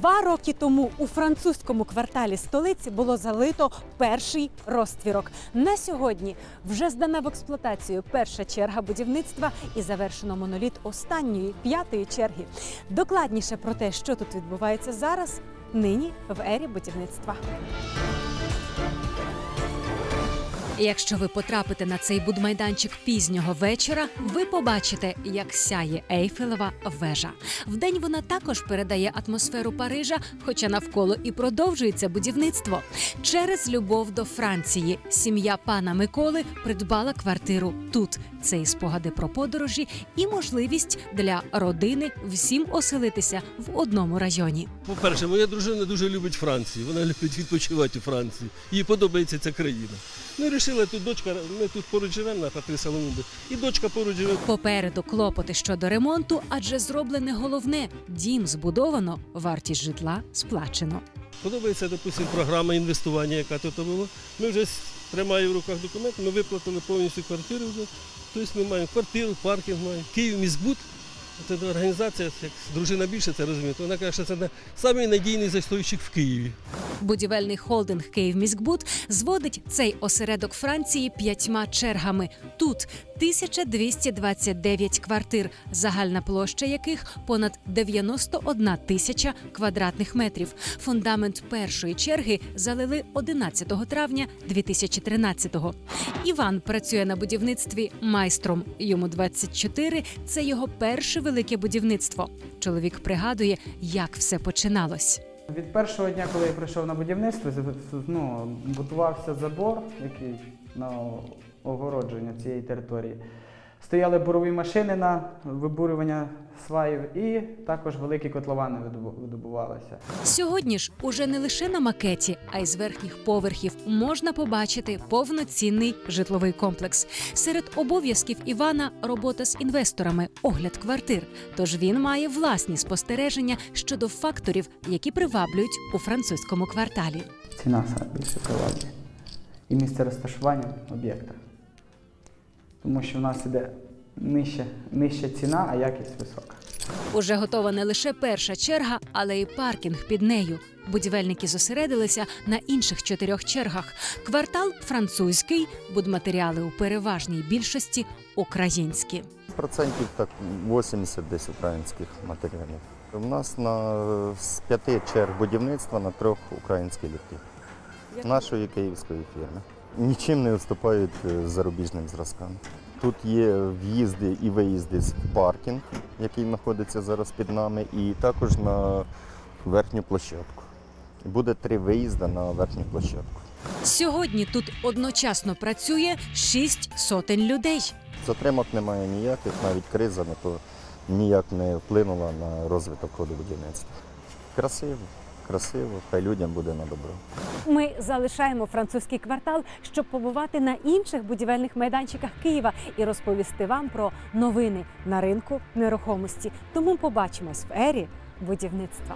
Два роки тому у французькому кварталі столиці було залито перший розтвірок. На сьогодні вже здана в експлуатацію перша черга будівництва і завершено моноліт останньої п'ятої черги. Докладніше про те, що тут відбувається зараз, нині в ері будівництва. Якщо ви потрапите на цей будмайданчик пізнього вечора, ви побачите, як сяє Ейфелева вежа. Вдень вона також передає атмосферу Парижа, хоча навколо і продовжується будівництво. Через любов до Франції сім'я пана Миколи придбала квартиру тут. Це і спогади про подорожі, і можливість для родини всім оселитися в одному районі. По-перше, моя дружина дуже любить Францію. Вона любить відпочивати у Франції. Їй подобається ця країна. Ну і вирішила тут дочка, ми тут поруч живемо на Патриса Лумби, і дочка поруч живе. Попереду клопоти щодо ремонту, адже зроблене головне дім збудовано, вартість житла сплачено. Подобається, допустим, програма інвестування, яка тут була. Ми вже тримаю в руках документ, ми виплатили повністю квартиру вже. Тобто ми маємо квартиру, паркінг маємо. Київ міськбуд. Це організація, як дружина більше це розуміє, то вона каже, що це самий надійний застройщик в Києві. Будівельний холдинг «Київміськбуд» зводить цей осередок Франції п'ятьма чергами. Тут 1229 квартир, загальна площа яких понад 91 тисяча квадратних метрів. Фундамент першої черги залили 11 травня 2013-го. Іван працює на будівництві майстром. Йому 24 – це його перше велике будівництво. Чоловік пригадує, як все починалось. Від першого дня, коли я прийшов на будівництво, ну, будувався забор, який на огородження цієї території. Стояли бурові машини на вибурювання сваїв і також великі котловани видобу- видобувалися. Сьогодні ж уже не лише на макеті, а й з верхніх поверхів можна побачити повноцінний житловий комплекс. Серед обов'язків Івана робота з інвесторами, огляд квартир. Тож він має власні спостереження щодо факторів, які приваблюють у французькому кварталі. Ціна більше приваблює. І місце розташування об'єкта. Тому що в нас іде нижча, нижча ціна, а якість висока. Уже готова не лише перша черга, але й паркінг під нею. Будівельники зосередилися на інших чотирьох чергах. Квартал французький, будматеріали у переважній більшості українські. Процентів так 80 десь українських матеріалів. У нас на з п'яти черг будівництва на трьох українські ліфти нашої київської фірми. Нічим не уступають е, зарубіжним зразкам. Тут є в'їзди і виїзди в паркінг, який знаходиться зараз під нами, і також на верхню площадку. Буде три виїзди на верхню площадку. Сьогодні тут одночасно працює шість сотень людей. Затримок немає ніяких, навіть криза то ніяк не вплинула на розвиток ходу будівництва. Красиво, красиво, хай людям буде на добро. Ми залишаємо французький квартал, щоб побувати на інших будівельних майданчиках Києва і розповісти вам про новини на ринку нерухомості. Тому побачимось в ері будівництва.